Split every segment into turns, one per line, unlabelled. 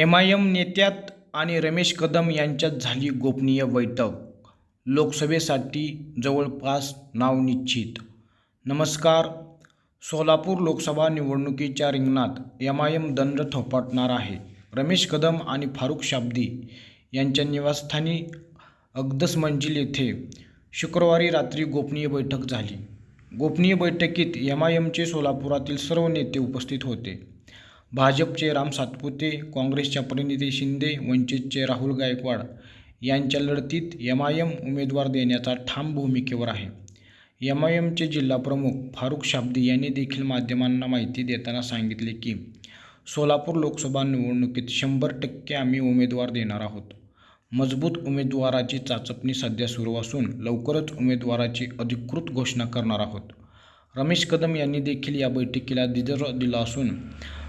M I am नेत्यात आणि रमेश कदम यांच्यात झाली गोपनीय बैठक. लोकसभेसाठी जवळपास नाव निश्चित. नमस्कार. सोलापूर लोकसभा निवडणुकीच्या रिंगणात एम आय एम दंड थोपटणार आहे. रमेश कदम आणि फारुख शाब्दी यांच्या निवासस्थानी अगदस मंजिल येथे शुक्रवारी रात्री गोपनीय बैठक झाली. गोपनीय बैठकीत एम आय एमचे सोलापुरातील सर्व नेते उपस्थित होते. भाजपचे राम सातपुते काँग्रेसच्या परिणिती शिंदे वंचितचे राहुल गायकवाड यांच्या लढतीत एम आय एम उमेदवार देण्याचा ठाम भूमिकेवर आहे. एम आय एमचे जिल्हाप्रमुख फारुख शाब्दी यांनी देखील माध्यमांना माहिती देताना सांगितले की सोलापूर लोकसभा निवडणुकीत शंभर टक्के आम्ही उमेदवार देणार आहोत. मजबूत उमेदवाराची चाचपणी सध्या सुरू असून लवकरच उमेदवाराची अधिकृत घोषणा करणार आहोत. रमेश कदम यांनी देखील या बैठकीला दिजर दिला असून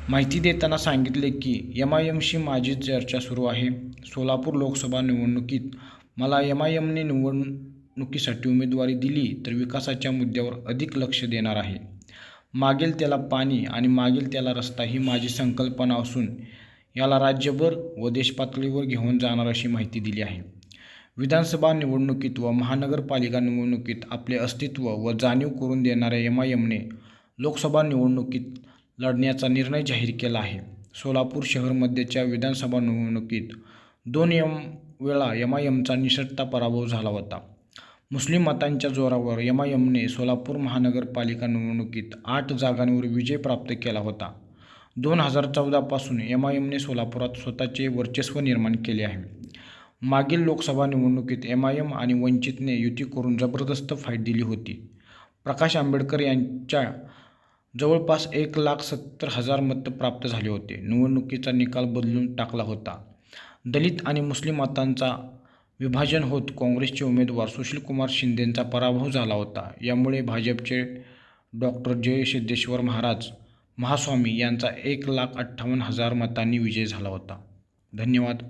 माहिती देताना सांगितले की एम आय एमशी माझी चर्चा सुरू आहे. सोलापूर लोकसभा निवडणुकीत मला एम आय एमने निवडणुकीसाठी उमेदवारी दिली तर विकासाच्या मुद्द्यावर अधिक लक्ष देणार आहे. मागेल त्याला पाणी आणि मागेल त्याला रस्ता ही माझी संकल्पना असून याला राज्यभर व देशपातळीवर घेऊन जाणार अशी माहिती दिली आहे. विधानसभा निवडणुकीत व महानगरपालिका निवडणुकीत आपले अस्तित्व व जाणीव करून देणाऱ्या एम आय एमने लोकसभा निवडणुकीत लढण्याचा निर्णय जाहीर केला आहे. सोलापूर शहरमध्येच्या विधानसभा निवडणुकीत दोन एम वेळा एम आय एमचा निसटता पराभव झाला होता. मुस्लिम मतांच्या जोरावर एम आय एमने सोलापूर महानगरपालिका निवडणुकीत आठ जागांवर विजय प्राप्त केला होता. दोन हजार चौदापासून एम आय एमने सोलापुरात स्वतःचे वर्चस्व निर्माण केले आहे. मागील लोकसभा निवडणुकीत एम आय एम आणि वंचितने युती करून जबरदस्त फाईट दिली होती. प्रकाश आंबेडकर यांच्या जवळपास एक लाख सत्तर हजार मतं प्राप्त झाले होते. निवडणुकीचा निकाल बदलून टाकला होता. दलित आणि मुस्लिम मतांचा विभाजन होत काँग्रेसचे उमेदवार सुशीलकुमार शिंदेंचा पराभव झाला होता. यामुळे भाजपचे डॉक्टर जय सिद्धेश्वर महाराज महास्वामी यांचा एक लाख अठ्ठावन्न हजार मतांनी विजय झाला होता. धन्यवाद.